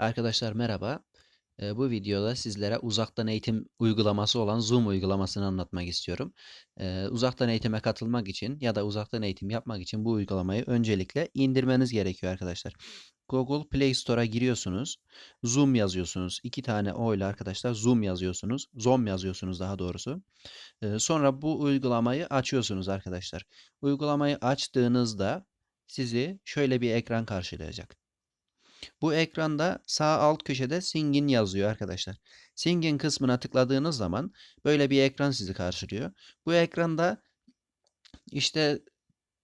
Arkadaşlar merhaba. Eee, bu videoda sizlere uzaktan eğitim uygulaması olan Zoom uygulamasını anlatmak istiyorum. Eee, uzaktan eğitime katılmak için ya da uzaktan eğitim yapmak için bu uygulamayı öncelikle indirmeniz gerekiyor arkadaşlar. Google Play Store'a giriyorsunuz. Zoom yazıyorsunuz. İki tane O ile arkadaşlar Zoom yazıyorsunuz. Zoom yazıyorsunuz daha doğrusu. Eee, sonra bu uygulamayı açıyorsunuz arkadaşlar. Uygulamayı açtığınızda sizi şöyle bir ekran karşılayacak. Bu ekranda sağ alt köşede Singin yazıyor arkadaşlar. Singin kısmına tıkladığınız zaman böyle bir ekran sizi karşılıyor. Bu ekranda işte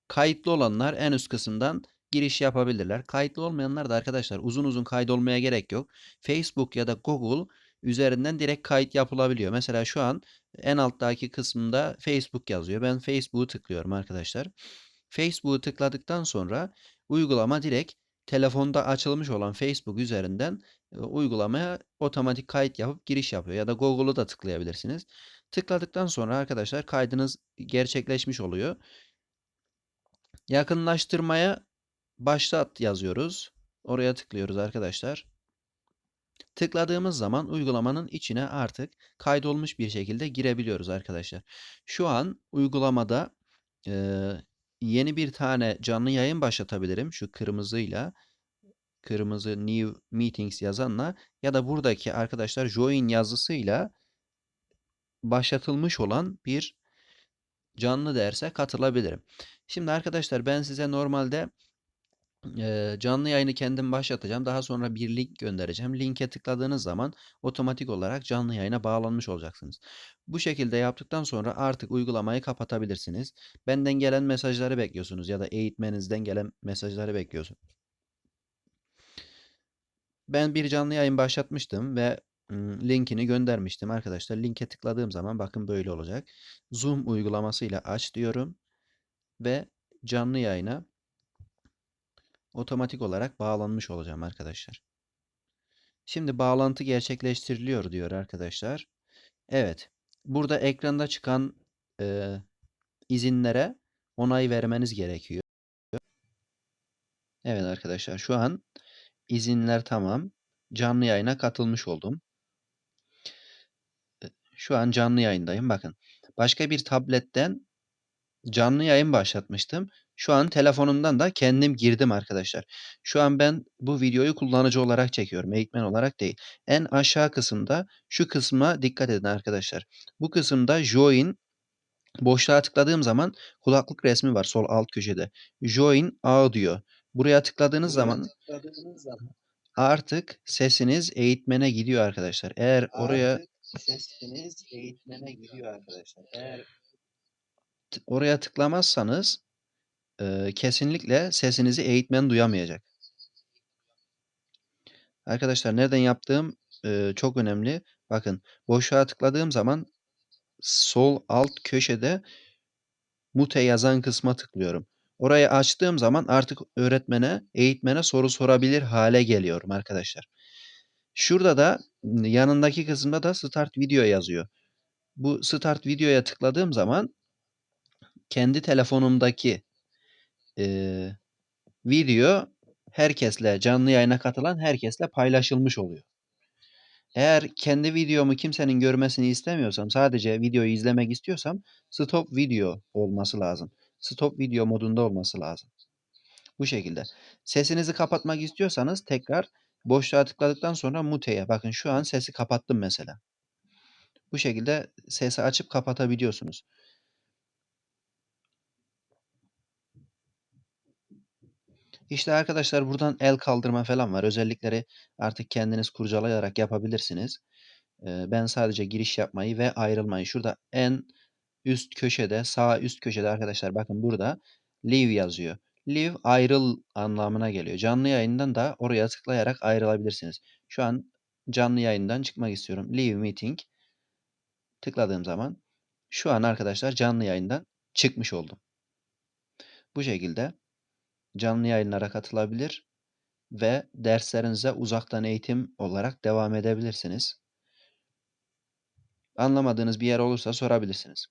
kayıtlı olanlar en üst kısımdan giriş yapabilirler. Kayıtlı olmayanlar da arkadaşlar uzun uzun kaydolmaya gerek yok. Facebook ya da Google üzerinden direkt kayıt yapılabiliyor. Mesela şu an en alttaki kısmında Facebook yazıyor. Ben Facebook'u tıklıyorum arkadaşlar. Facebook'u tıkladıktan sonra uygulama direkt telefonda açılmış olan Facebook üzerinden uygulamaya otomatik kayıt yapıp giriş yapıyor. Ya da Google'u da tıklayabilirsiniz. Tıkladıktan sonra arkadaşlar kaydınız gerçekleşmiş oluyor. Yakınlaştırmaya başlat yazıyoruz. Oraya tıklıyoruz arkadaşlar. Tıkladığımız zaman uygulamanın içine artık kaydolmuş bir şekilde girebiliyoruz arkadaşlar. Şu an uygulamada yeni bir tane canlı yayın başlatabilirim. Şu kırmızıyla kırmızı New Meetings yazanla ya da buradaki arkadaşlar Join yazısıyla başlatılmış olan bir canlı derse katılabilirim. Şimdi arkadaşlar ben size normalde canlı yayını kendim başlatacağım. Daha sonra bir link göndereceğim. Linke tıkladığınız zaman otomatik olarak canlı yayına bağlanmış olacaksınız. Bu şekilde yaptıktan sonra artık uygulamayı kapatabilirsiniz. Benden gelen mesajları bekliyorsunuz ya da eğitmenizden gelen mesajları bekliyorsunuz. Ben bir canlı yayın başlatmıştım ve linkini göndermiştim arkadaşlar. Linke tıkladığım zaman bakın böyle olacak. Zoom uygulamasıyla aç diyorum ve canlı yayına otomatik olarak bağlanmış olacağım arkadaşlar. Şimdi bağlantı gerçekleştiriliyor diyor arkadaşlar. Evet. Burada ekranda çıkan e, izinlere onay vermeniz gerekiyor. Evet arkadaşlar şu an izinler tamam. Canlı yayına katılmış oldum. Şu an canlı yayındayım. Bakın. Başka bir tabletten canlı yayın başlatmıştım. Şu an telefonumdan da kendim girdim arkadaşlar. Şu an ben bu videoyu kullanıcı olarak çekiyorum. Eğitmen olarak değil. En aşağı kısımda şu kısma dikkat edin arkadaşlar. Bu kısımda join boşluğa tıkladığım zaman kulaklık resmi var sol alt köşede. Join audio. Buraya tıkladığınız zaman artık sesiniz eğitmene gidiyor arkadaşlar. Eğer oraya sesiniz eğitmene gidiyor arkadaşlar. Eğer oraya tıklamazsanız e, kesinlikle sesinizi eğitmen duyamayacak. Arkadaşlar nereden yaptığım e, çok önemli. Bakın boşluğa tıkladığım zaman sol alt köşede mute yazan kısma tıklıyorum. Orayı açtığım zaman artık öğretmene, eğitmene soru sorabilir hale geliyorum arkadaşlar. Şurada da yanındaki kısımda da start video yazıyor. Bu start videoya tıkladığım zaman kendi telefonumdaki e, video herkesle canlı yayına katılan herkesle paylaşılmış oluyor. Eğer kendi videomu kimsenin görmesini istemiyorsam, sadece videoyu izlemek istiyorsam stop video olması lazım. Stop video modunda olması lazım. Bu şekilde. Sesinizi kapatmak istiyorsanız tekrar boşluğa tıkladıktan sonra mute'ye. Bakın şu an sesi kapattım mesela. Bu şekilde sesi açıp kapatabiliyorsunuz. İşte arkadaşlar buradan el kaldırma falan var. Özellikleri artık kendiniz kurcalayarak yapabilirsiniz. Ben sadece giriş yapmayı ve ayrılmayı. Şurada en üst köşede, sağ üst köşede arkadaşlar bakın burada leave yazıyor. Leave ayrıl anlamına geliyor. Canlı yayından da oraya tıklayarak ayrılabilirsiniz. Şu an canlı yayından çıkmak istiyorum. Leave meeting tıkladığım zaman şu an arkadaşlar canlı yayından çıkmış oldum. Bu şekilde canlı yayınlara katılabilir ve derslerinize uzaktan eğitim olarak devam edebilirsiniz. Anlamadığınız bir yer olursa sorabilirsiniz.